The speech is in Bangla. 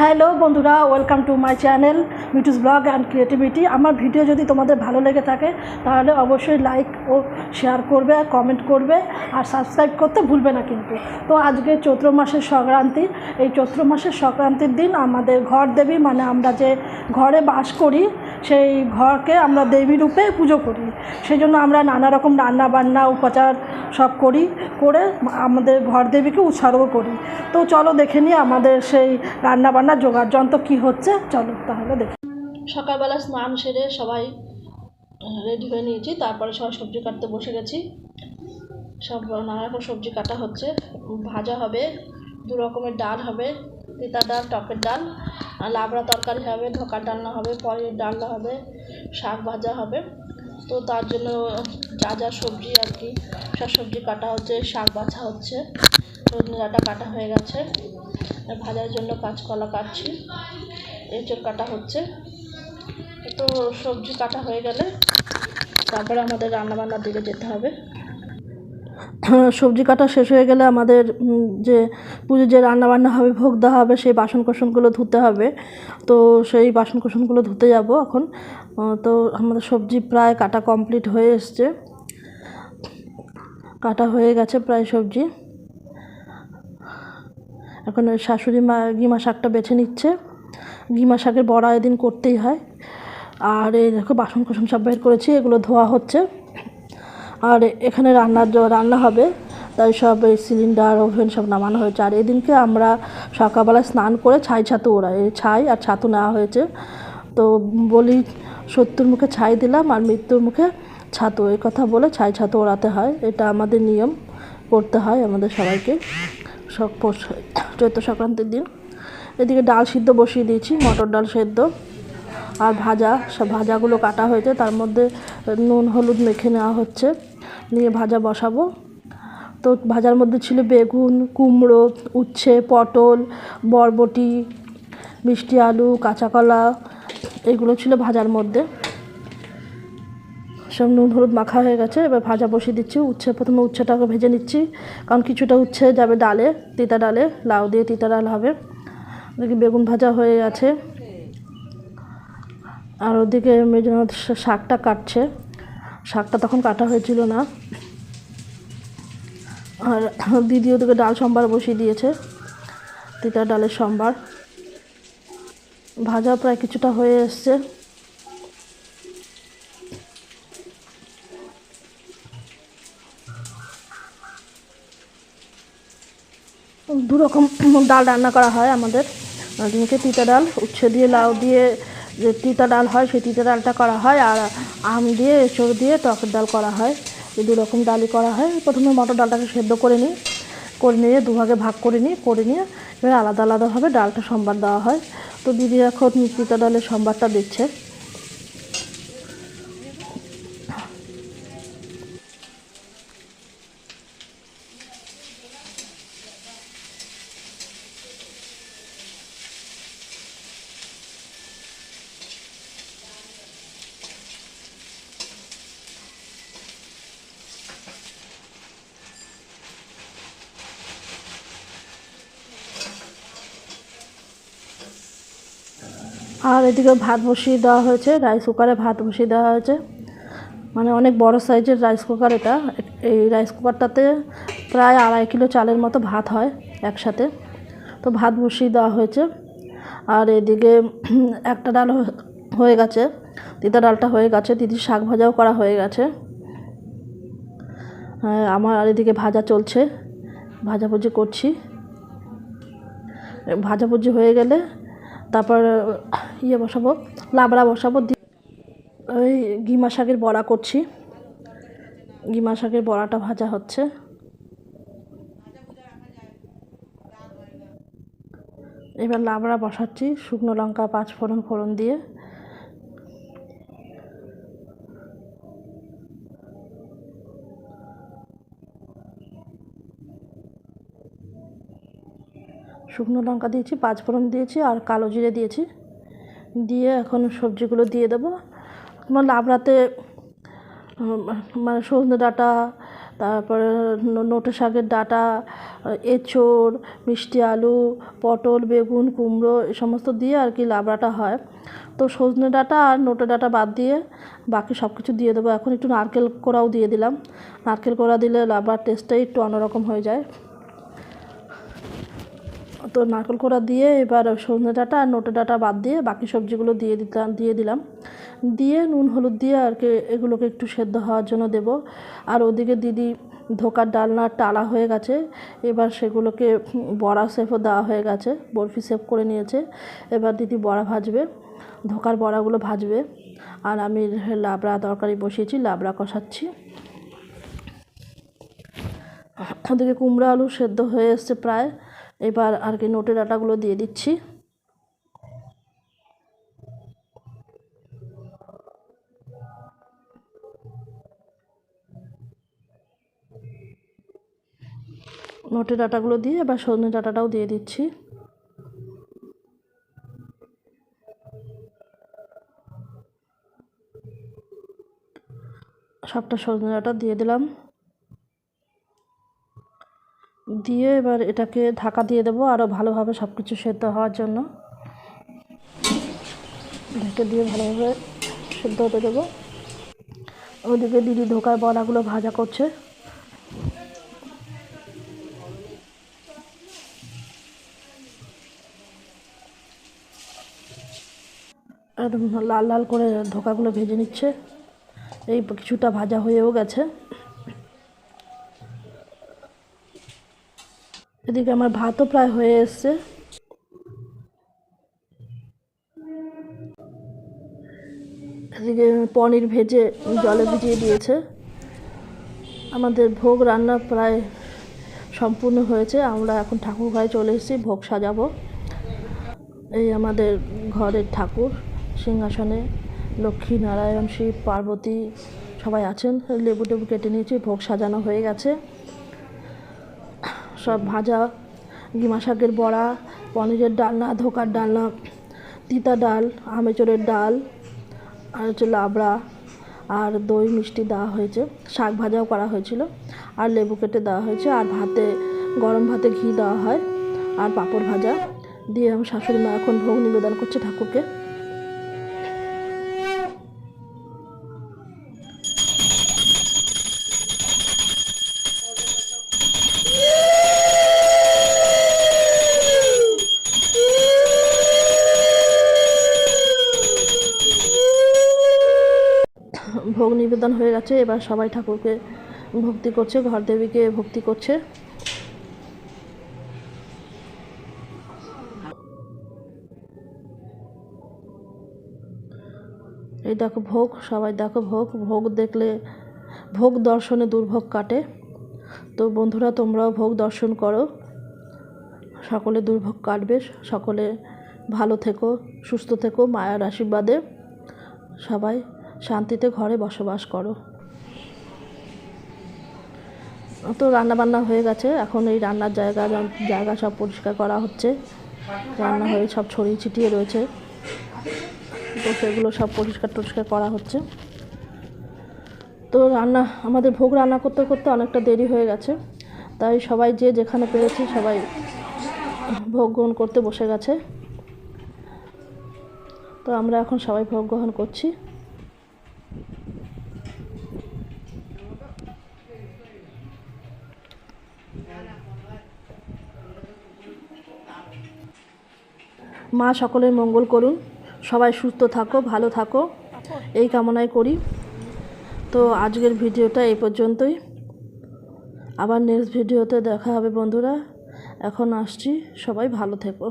হ্যালো বন্ধুরা welcome to my channel Mitu's blog and creativity আমার ভিডিও যদি তোমাদের ভালো লেগে থাকে, তাহলে অবশ্যই লাইক ও শেয়ার করবে আর কমেন্ট করবে, আর সাবস্ক্রাইব করতে ভুলবে না কিন্তু। তো আজকে চৈত্র মাসের সংক্রান্তি, এই চৈত্র মাসের সংক্রান্তির দিন আমাদের ঘর দেবী মানে আমরা যে ঘরে বাস করি সেই ঘরকে আমরা দেবী রূপে পুজো করি। সেই জন্য আমরা নানা রকম রান্না বান্না উপাচার সব করি, করে আমাদের ঘর দেবীকে উৎসর্গ করি। তো চলো দেখে নিই আমাদের সেই রান্না বান্নার জোগাড় যন্ত্র কী হচ্ছে। চলো তাহলে দেখি। সকালবেলা স্নান সেরে সবাই রেডি হয়ে নিয়েছি, তারপরে সবাই সবজি কাটতে বসে গেছি। সব নানা রকম সবজি কাটা হচ্ছে, ভাজা হবে, দু রকমের ডাল হবে তিতা ডাল, টকের ডাল লাবড়া তরকারি হবে, ধোকার ডালনা হবে পরের ডালনা হবে, শাক ভাজা হবে। তো তার জন্য যা যা সবজি আর কি, সব সবজি কাটা হচ্ছে, শাক বাছা হচ্ছে ডাঁটা কাটা হয়ে গেছে। ভাজার জন্য কাঁচকলা কাটছি, এঁচড় কাটা হচ্ছে। তো সবজি কাটা হয়ে গেলে তারপরে আমাদের রান্নাবান্নার দিকে যেতে হবে। সবজি কাটা শেষ হয়ে গেলে আমাদের যে পুজোর যে রান্নাবান্না হবে, ভোগ দেওয়া হবে, সেই বাসন কোসনগুলো ধুতে হবে। তো সেই বাসন কোসনগুলো ধুতে যাব এখন। তো আমাদের সবজি প্রায় কাটা কমপ্লিট হয়ে এসছে। কাটা হয়ে গেছে প্রায় সবজি। এখন শাশুড়ি মা, গিমা শাকটা বেছে নিচ্ছে। গিমা শাকের বড়া এদিন করতেই হয়। আর এই দেখো বাসন কোসন সব বের করেছি, এগুলো ধোয়া হচ্ছে। আর এখানে রান্নার রান্না হবে, তাই সব এই সিলিন্ডার, ওভেন সব নামানো হয়েছে। আর এদিনকে আমরা সকালবেলা স্নান করে ছাই ছাতু ওড়াই ছাই আর ছাতু নেওয়া হয়েছে। তো বলি সত্যুর মুখে ছাই দিলাম আর মৃত্যুর মুখে ছাতু। এই কথা বলে ছাই ছাতু ওড়াতে হয়, এটা আমাদের নিয়ম, করতে হয় আমাদের সবাইকে। সব চৈত্র সংক্রান্তির দিন। এদিকে ডাল সিদ্ধ বসিয়ে দিয়েছি, মটর ডাল সেদ্ধ। আর ভাজা, সব ভাজাগুলো কাটা হয়েছে, তার মধ্যে নুন, হলুদ মেখে নেওয়া হচ্ছে। নিয়ে ভাজা বসাবো। তো ভাজার মধ্যে ছিল বেগুন, কুমড়ো, উচ্ছে, পটল, বরবটি, মিষ্টি আলু কাঁচা কলা এগুলো ছিল ভাজার মধ্যে। সব নুন, হলুদ মাখা হয়ে গেছে, এবার ভাজা বসিয়ে দিচ্ছি। উচ্ছে, প্রথমে উচ্ছেটাকে ভেজে নিচ্ছি, কারণ কিছুটা উচ্ছে যাবে ডালে, তিতা ডালে, লাউ দিয়ে তিতা ডাল হবে। দেখি বেগুন ভাজা হয়ে গেছে। আর ওদিকে মেজনাথ শাকটা কাটছে। শাকটা তখন কাটা হয়েছিল না। আর দিদি ওদিকে ডাল সম্বার বসিয়ে দিয়েছে। তিতার ডালের সম্বার। ভাজা প্রায় কিছুটা হয়ে এসছে। দু রকম ডাল রান্না করা হয় আমাদের। দিনকে তিতা ডাল, উচ্ছে দিয়ে, লাউ দিয়ে যে তিতা ডাল হয়, সেই তিতা ডালটা করা হয় আর আম দিয়ে এসব দিয়ে টকের ডাল করা হয়। এই দু রকম ডালই করা হয়। প্রথমে মটর ডালটাকে সেদ্ধ করে নিই। করে নিয়ে দুভাগে ভাগ করে নিই। করে নিয়ে এবার আলাদা আলাদাভাবে ডালটা সম্বার দেওয়া হয়। তো দিদি এখন তিতা ডালের সম্বারটা দিচ্ছে। আর এদিকে ভাত বসিয়ে দেওয়া হয়েছে রাইস কুকারে ভাত বসিয়ে দেওয়া হয়েছে। মানে অনেক বড় সাইজের রাইস কুকার এটা। এই রাইস কুকারটাতে প্রায় আড়াই কিলো চালের মতো ভাত হয় একসাথে। তো ভাত বসিয়ে দেওয়া হয়েছে। আর এদিকে একটা ডাল হয়ে- গেছে। তিতা ডালটা হয়ে গেছে। দিদির শাক ভাজাও করা হয়ে গেছে। হ্যাঁ, আমার আর এদিকে ভাজা চলছে। ভাজাভুজি করছি। ভাজাভুজি হয়ে গেলে তারপর ইয়ে বসাবো, লাবড়া বসাবো ওই ঘিমা শাকের বড়া করছি। ঘিমা শাকের বড়াটা ভাজা হচ্ছে। এবার লাবড়া বসাচ্ছি, শুকনো লঙ্কা পাঁচ ফোড়ন ফোড়ন দিয়ে। শুকনো লঙ্কা দিয়েছি, পাঁচ ফোড়ন দিয়েছি আর কালো জিরে দিয়েছি। দিয়ে এখন সবজিগুলো দিয়ে দেবো। তোমার লাবড়াতে মানে সজনে ডাঁটা, তারপরে নোটে শাকের ডাঁটা, এঁচোড়, মিষ্টি আলু, পটল, বেগুন, কুমড়ো, এ সমস্ত দিয়ে আর কি লাবড়াটা হয়। তো সজনে ডাঁটা আর নোটে ডাঁটা বাদ দিয়ে বাকি সব কিছু দিয়ে দেবো। এখন একটু নারকেল কোড়াও দিয়ে দিলাম। নারকেল কোড়া দিলে লাবড়ার টেস্টটাই একটু অন্যরকম হয়ে যায়। তো নারকেল কোড়া দিয়ে এবার সজনে ডাঁটা আর নোটে ডাঁটা বাদ দিয়ে বাকি সবজিগুলো দিয়ে দিতাম, দিয়ে দিলাম। দিয়ে নুন, হলুদ দিয়ে আর কি এগুলোকে একটু সেদ্ধ হওয়ার জন্য দেব। আর ওদিকে দিদি ধোকার ডালনা টালা হয়ে গেছে, এবার সেগুলোকে বড়া শেপও দেওয়া হয়ে গেছে, বরফি সেফ করে নিয়েছে। এবার দিদি বড়া ভাজবে, ধোকার বড়াগুলো ভাজবে। আর আমি লাবড়া তরকারি বসিয়েছি, লাবড়া কষাচ্ছি। ওদিকে কুমড়ো আলু সেদ্ধ হয়ে এসছে প্রায়। এবার আর কি নোটের ডাঁটাগুলো দিয়ে দিচ্ছি। নোটের ডাঁটাগুলো দিয়ে এবার সজনে ডাটাটাও দিয়ে দিচ্ছি। সবটা সজনে ডাটা দিয়ে দিলাম। দিয়ে এবার এটাকে ঢাকা দিয়ে দেবো আরও ভালোভাবে সব কিছু সেদ্ধ হওয়ার জন্য। ঢেকে দিয়ে ভালোভাবে সেদ্ধ হতে দেবো। ওদিকে দিদি ধোকার বড়াগুলো ভাজা করছে। একদম লাল লাল করে ধোকাগুলো ভেজে নিচ্ছে। এই কিছুটা ভাজা হয়েও গেছে। এদিকে আমার ভাতও প্রায় হয়ে এসছে। এদিকে পনির ভেজে জলে ভিজিয়ে দিয়েছে। আমাদের ভোগ রান্না প্রায় সম্পূর্ণ হয়েছে। আমরা এখন ঠাকুর ঘরে চলে এসেছি, ভোগ সাজাবো। এই আমাদের ঘরের ঠাকুর, সিংহাসনে লক্ষ্মী নারায়ণ, শিব, পার্বতী সবাই আছেন। লেবু টেবু কেটে নিয়েছি, ভোগ সাজানো হয়ে গেছে। সব ভাজা, ডিমা শাকের বড়া, পনিরের ডালনা, ধোকার ডালনা, তিতা ডাল, আমেচোরের ডাল, আর হচ্ছে লাবড়া, আর দই মিষ্টি দেওয়া হয়েছে। শাক ভাজাও করা হয়েছিল, আর লেবু কেটে দেওয়া হয়েছে, আর ভাতে, গরম ভাতে ঘি দেওয়া হয়, আর পাঁপড় ভাজা। দিয়ে আমার শাশুড়ি মা এখন ভোগ নিবেদন করছে ঠাকুরকে। ভোগ নিবেদন হয়ে গেছে, এবার সবাই ঠাকুরকে ভক্তি করছে, ঘর দেবীকে ভক্তি করছে। এই দেখো ভোগ, সবাই দেখো ভোগ ভোগ দেখলে ভোগ দর্শনে দুর্ভোগ কাটে। তো বন্ধুরা, তোমরাও ভোগ দর্শন করো। সকলে দুর্ভোগ কাটবে, সকলে ভালো থেকো, সুস্থ থেকো, মায়ার আশীর্বাদে। সবাই শান্তিতে ঘরে বসবাস করো। তো রান্না বান্না হয়ে গেছে। এখন এই রান্নার জায়গা জায়গা সব পরিষ্কার করা হচ্ছে। রান্না হয়ে সব ছড়িয়ে ছিটিয়ে রয়েছে। তো সেগুলো সব পরিষ্কার টরিষ্কার করা হচ্ছে। তো রান্না, আমাদের ভোগ রান্না করতে করতে অনেকটা দেরি হয়ে গেছে। তাই সবাই যে যেখানে পেরেছে সবাই ভোগ গ্রহণ করতে বসে গেছে। তো আমরা এখন সবাই ভোগ গ্রহণ করছি। মা সকলের মঙ্গল করুন। সবাই সুস্থ থাকো, ভালো থাকো। এই কামনায় করি। তো আজকের ভিডিওটা এই পর্যন্তই। আবার নেক্সট ভিডিওতে দেখা হবে বন্ধুরা। এখন আসছি। সবাই ভালো থেকো।